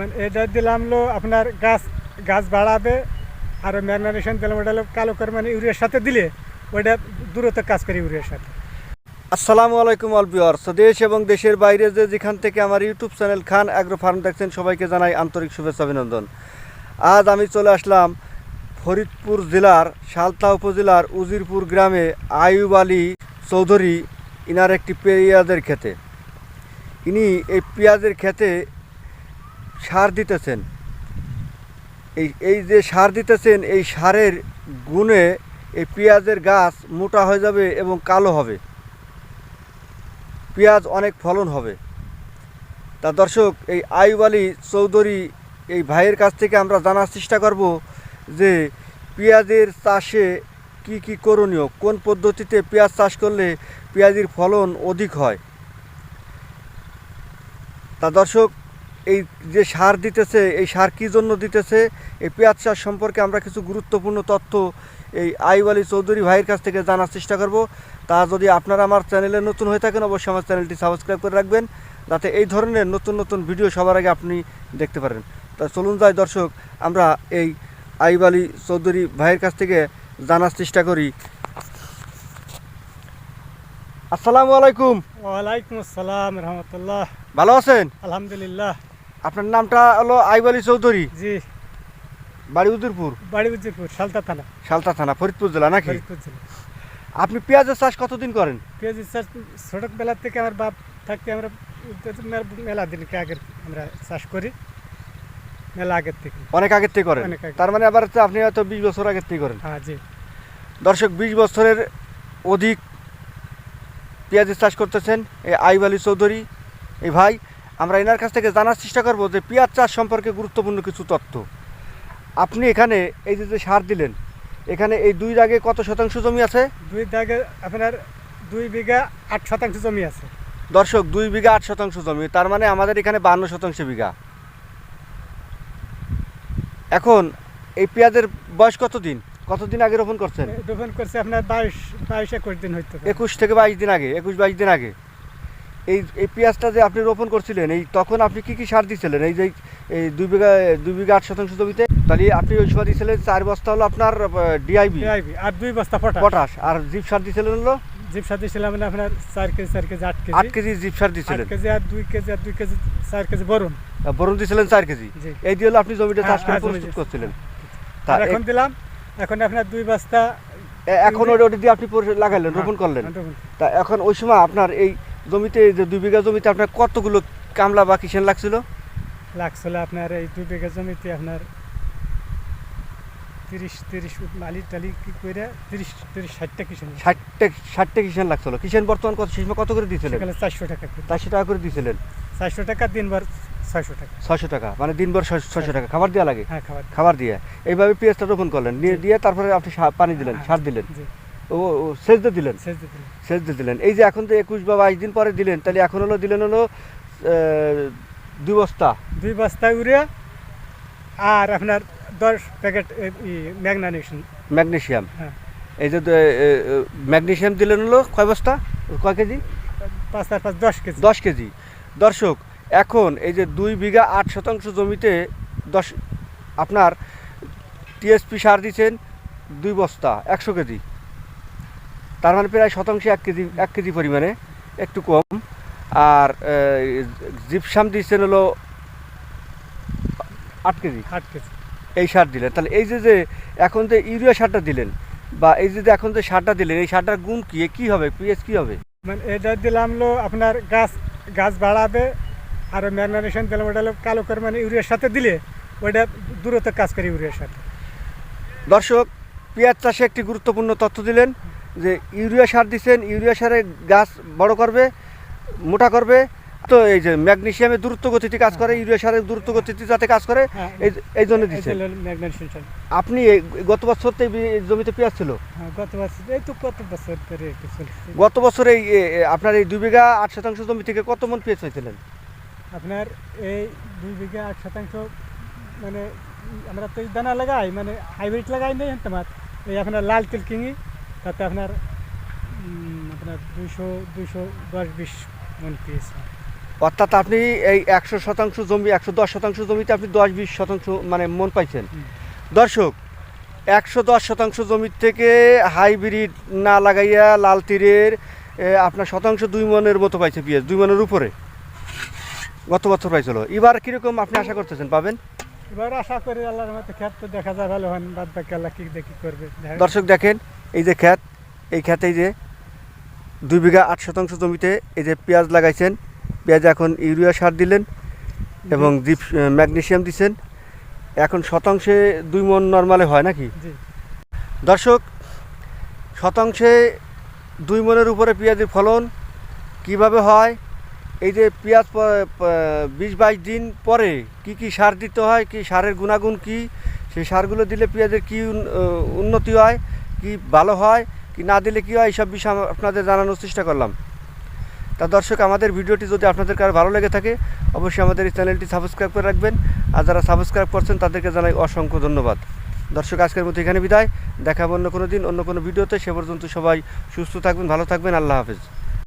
মানে এটা দিলাম হলো আপনার গাছ গাছ বাড়াবে আর ম্যাগনারেশন দিলাম ওটা কালো করে মানে ইউরিয়ার সাথে দিলে ওইটা দূরত্ব কাজ করে ইউরিয়ার সাথে। আসসালামু আলাইকুম অল ভিউয়ার্স। দেশ এবং দেশের বাইরে যে যেখান থেকে আমার YouTube channel Khan agro farm দেখছেন, সবাইকে জানাই আন্তরিক শুভেচ্ছা, অভিনন্দন। আজ আমি চলে আসলাম ফরিদপুর জেলার সালতা উপজেলার উজিরপুর গ্রামে আইয়ুব আলী চৌধুরী, ইনার একটি পেঁয়াজের ক্ষেতে। ইনি এই পেঁয়াজের ক্ষেতে সার দিতেছেন। এই এই যে সার দিতেছেন, এই সারের গুণে এই পেঁয়াজের গাছ মোটা হয়ে যাবে এবং কালো হবে। পেঁয়াজ অনেক ফলন হবে। তা দর্শক, এই আইব আলী চৌধুরী এই ভাইয়ের কাছ থেকে আমরা জানার চেষ্টা করব যে পেঁয়াজের চাষে কি কি করণীয়? কোন পদ্ধতিতে পেঁয়াজ চাষ করলে পেঁয়াজের ফলন অধিক হয়? তা দর্শক এই যে সার দিতেছে এই সার কী জন্য দিতেছে এই পেঁয়াজ চাষ সম্পর্কে আমরা কিছু গুরুত্বপূর্ণ তথ্য এই আইব আলী চৌধুরী ভাইয়ের কাছ থেকে জানার চেষ্টা করব। তা যদি আপনারা আমার চ্যানেলে নতুন হয়ে থাকেন অবশ্যই আমার চ্যানেলটি সাবস্ক্রাইব করে রাখবেন যাতে এই ধরনের নতুন নতুন ভিডিও সবার আগে আপনি দেখতে পারেন। তা চলুন যাই দর্শক আমরা এই আইব আলী চৌধুরী ভাইয়ের কাছ থেকে জানার চেষ্টা করি। আসসালামু আলাইকুম। ওয়ালাইকুম আসসালাম রহমতুল্লাহ। ভালো আছেন? আলহামদুলিল্লাহ। আপনার নামটা হলো আইব আলী চৌধুরী? জি। বাড়ি উদয়পুর বাড়ি উজিরপুর সালতা থানা। সালতা থানা ফরিদপুর জেলা নাকি? ফরিদপুর জেলা। আপনি পেঁয়াজের চাষ কতদিন করেন? পেঁয়াজের চাষ ছোটবেলা থেকে আমার বাপ থাকতে আমরা মেলা দিন আগের আমরা চাষ করি। মেলা আগের থেকে। অনেক আগের থেকে করেন? তার মানে আবার আপনি হয়তো বিশ বছর আগের থেকে করেন। হ্যাঁ জি। দর্শক বিশ বছরের অধিক পেঁয়াজের চাষ করতেছেন এই আইব আলী চৌধুরী এই ভাই। আমরা এনার কাছ থেকে জানার চেষ্টা করব যে পেঁয়াজ চাষ সম্পর্কে গুরুত্বপূর্ণ কিছু তথ্য। আপনি এখানে এই যে যে সার দিলেন এখানে এই দুই দাগে কত শতাংশ জমি আছে? দুই দাগে আপনার দুই বিঘা আট শতাংশ জমি আছে। দর্শক দুই বিঘা আট শতাংশ জমি তার মানে আমাদের এখানে বান্ন শতাংশ বিঘা। এখন এই পেঁয়াজের বয়স কতদিন? কতদিন আগে রোপণ করছেন? রোপণ করছে আপনার বাইশ বাইশ একুশ দিন হয়তো একুশ থেকে বাইশ দিন আগে একুশ বাইশ দিন আগে। এই এই পেঁয়াজটা যে আপনি রোপণ করছিলেন এই তখন আপনি কি কি সার দিয়েছিলেন এই যে এই দুই বিঘা দুই বিঘা আট শতাংশ জমিতে? তাহলে আপনি ওই সময় দিয়েছিলেন চার বস্তা হলো আপনার ডিআইবি আর দুই বস্তা পটাশ। পটাশ। আর জিপ সার দিয়েছিলেন হলো? জিপ সার দিয়েছিলাম মানে আপনার চার কেজি চার কেজি আট কেজি। আট কেজি জিপ সার দিয়েছিলেন কেজি আর দুই কেজি আর দুই কেজি চার কেজি বরুণ। বরুণ দিয়েছিলেন চার কেজি। এই দিয়ে হলো আপনি জমিটা চাষ হ্যাঁ, করে হ্যাঁ, প্রস্তুত করছিলেন। তা এখন দিলাম এখন আপনার দুই বস্তা এখন ওটা দিয়ে আপনি লাগাইলেন রোপণ করলেন। হ্যাঁ, তা এখন ওই সময় আপনার এই জমিতে এই যে দুই বিঘা জমিতে আপনার কতগুলো কামলা বা কিষেন লাগছিল? লাগছিল আপনার এই দুই বিঘা জমিতে আপনার তিরিশ তিরিশ মালি টালি কি করে তিরিশ তিরিশ ষাটটা কিষণ ষাটটা ষাটটা কিষেন লাগছিল। কিষেন বর্তমান কত সেই কত করে দিয়েছিলেন? চারশো টাকা চারশো টাকা করে দিয়েছিলেন? চারশো টাকা দিনবার ছয়শো টাকা। ছয়শো টাকা মানে দিনভর ছয়শো টাকা। খাবার দেওয়া লাগে? হ্যাঁ খাবার খাবার দিয়ে। এইভাবে পেঁয়াজটা রোপণ করলেন নিয়ে দিয়ে তারপরে আপনি পানি দিলেন সার দিলেন। ও সেচ দিলেন? দিয়ে দিলেন। এই যে এখন যে একুশ বা বাইশ দিন পরে দিলেন তাহলে এখন হলো দিলেন হলো দুই বস্তা। দুই বস্তা ইউরিয়া আর আপনার দশ প্যাকেট ম্যাগনানেশন ম্যাগনেশিয়াম। হ্যাঁ। এই যে ম্যাগনেশিয়াম দিলেন হলো কয় বস্তা? কয় কেজি? পাঁচ আর পাঁচ দশ কেজি। দশ কেজি। দর্শক এখন এই যে দুই বিঘা আট শতাংশ জমিতে দশ আপনার টিএসপি সার দিচ্ছেন দুই বস্তা একশো কেজি। তার মানে প্রায় শতাংশে এক কেজি এক কেজি পরিমাণে একটু কম। আর জিপসাম দিচ্ছেন হলো আট কেজি। আট কেজি। এই সার দিলেন। তাহলে এই যে যে এখন যে ইউরিয়া সারটা দিলেন বা এই যে যে এখন যে সারটা দিলেন এই সারটার গুণ কি? কি হবে? পিএস কি হবে? মানে এটা দিলাম হলো আপনার গাছ গাছ বাড়াবে আর ম্যাগনানেশন দিলাম ওটা হলো কালো করে মানে ইউরিয়ার সাথে দিলে ওইটা দূরত্ব কাজ করে ইউরিয়ার সাথে। দর্শক পেঁয়াজ চাষে একটি গুরুত্বপূর্ণ তথ্য দিলেন। যে ইউরিয়া সার দিচ্ছেন ইউরিয়া সারে গাছ বড় করবে মোটা করবে তো এই যে ম্যাগনেশিয়ামে দ্রুত গতিতে কাজ করে ইউরিয়া সারের দ্রুত গতিতে যাতে কাজ করে হ্যাঁ। এই এই জন্য দিচ্ছেন সার। আপনি গত বছর তো এই জমিতে পেঁয়াজ ছিল? হ্যাঁ গত বছর এই আপনার এই দুই বিঘা আট শতাংশ জমি থেকে কত মন পেঁয়াজ হয়েছিলেন আপনার এই দুই বিঘা আট শতাংশ মানে আমরা তো দানা লাগাই মানে হাইব্রিড লাগাই নেই তোমার এই আপনার লাল তেল কিনি তাতে আপনার আপনার দুইশো দুইশো দশ বিশ মন পিস অর্থাৎ আপনি এই একশো শতাংশ জমি একশো দশ শতাংশ জমিতে আপনি দশ বিশ শতাংশ মানে মন পাইছেন। দর্শক একশো দশ শতাংশ জমির থেকে হাইব্রিড না লাগাইয়া লাল তীরের আপনার শতাংশ দুই মনের মতো পাইছে পেঁয়াজ দুই মনের উপরে। গত বছর পাইছিল। এবার কীরকম আপনি আশা করতেছেন পাবেন? এবার আশা করি আল্লাহর মতো তো দেখা যায় ভালো হন বাদ বাকি আল্লাহ কি দেখি করবে দর্শক দেখেন এই যে ক্ষেত এই এই যে দুই বিঘা আট শতাংশ জমিতে এই যে পেঁয়াজ লাগাইছেন পেঁয়াজে এখন ইউরিয়া সার দিলেন এবং জিপ ম্যাগনেশিয়াম দিচ্ছেন এখন শতাংশে দুই মন নর্মালে হয় নাকি? দর্শক শতাংশে দুই মনের উপরে পেঁয়াজের ফলন কীভাবে হয়? এই যে পেঁয়াজ বিশ বাইশ দিন পরে কি কি সার দিতে হয়, কি সারের গুণাগুণ কি, সেই সারগুলো দিলে পেঁয়াজের কি উন্নতি হয়, কি ভালো হয়, কি না দিলে কি হয়, এইসব বিষয় আপনাদের জানানোর চেষ্টা করলাম। তা দর্শক, আমাদের ভিডিওটি যদি আপনাদের কারও ভালো লেগে থাকে, অবশ্যই আমাদের এই চ্যানেলটি সাবস্ক্রাইব করে রাখবেন। আর যারা সাবস্ক্রাইব করছেন, তাদেরকে জানাই অসংখ্য ধন্যবাদ। দর্শক, আজকের মতো এখানে বিদায়। দেখাবো অন্য কোনো দিন, অন্য কোনো ভিডিওতে। সে পর্যন্ত সবাই সুস্থ থাকবেন, ভালো থাকবেন। আল্লাহ হাফেজ।